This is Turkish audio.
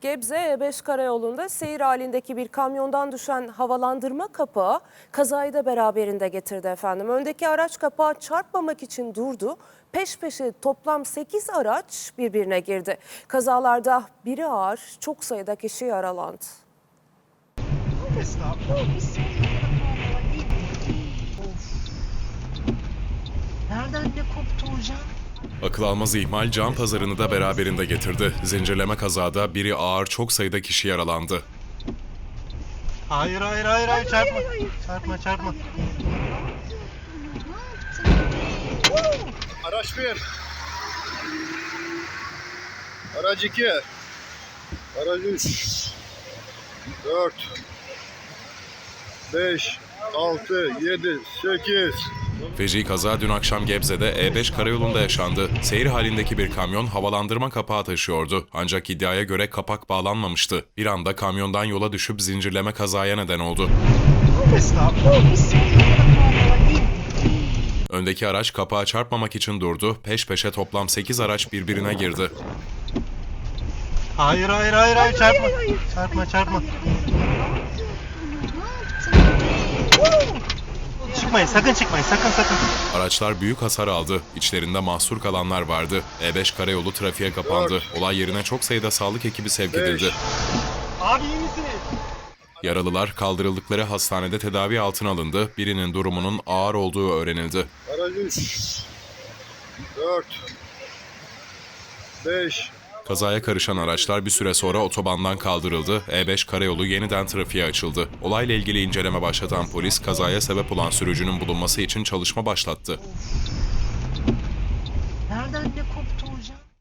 Gebze E5 karayolunda seyir halindeki bir kamyondan düşen havalandırma kapağı kazayı da beraberinde getirdi efendim. Öndeki araç kapağı çarpmamak için durdu. Peş peşe toplam 8 araç birbirine girdi. Kazalarda biri ağır, çok sayıda kişi yaralandı. Nereden ne koptu hocam? Akıl almaz ihmal can pazarını da beraberinde getirdi. Zincirleme kazada biri ağır çok sayıda kişi yaralandı. Hayır hayır hayır hayır çarpma. Çarpma çarpma. Araç 1. Araç 2. Araç 3. 4. 5. 6. 7. 8. Feci kaza dün akşam Gebze'de E5 karayolunda yaşandı. Seyir halindeki bir kamyon havalandırma kapağı taşıyordu. Ancak iddiaya göre kapak bağlanmamıştı. Bir anda kamyondan yola düşüp zincirleme kazaya neden oldu. Öndeki araç kapağa çarpmamak için durdu. Peş peşe toplam 8 araç birbirine girdi. Hayır hayır hayır hayır çarpma. Çarpma çarpma. Çıkmayın sakın çıkmayın sakın sakın. Araçlar büyük hasar aldı. İçlerinde mahsur kalanlar vardı. E5 karayolu trafiğe kapandı. Olay yerine çok sayıda sağlık ekibi sevk edildi. Abi iyi misiniz? Yaralılar kaldırıldıkları hastanede tedavi altına alındı. Birinin durumunun ağır olduğu öğrenildi. Araç 3. 4. 5. Kazaya karışan araçlar bir süre sonra otobandan kaldırıldı, E5 karayolu yeniden trafiğe açıldı. Olayla ilgili inceleme başlatan polis, kazaya sebep olan sürücünün bulunması için çalışma başlattı. Nereden ne koptu hocam?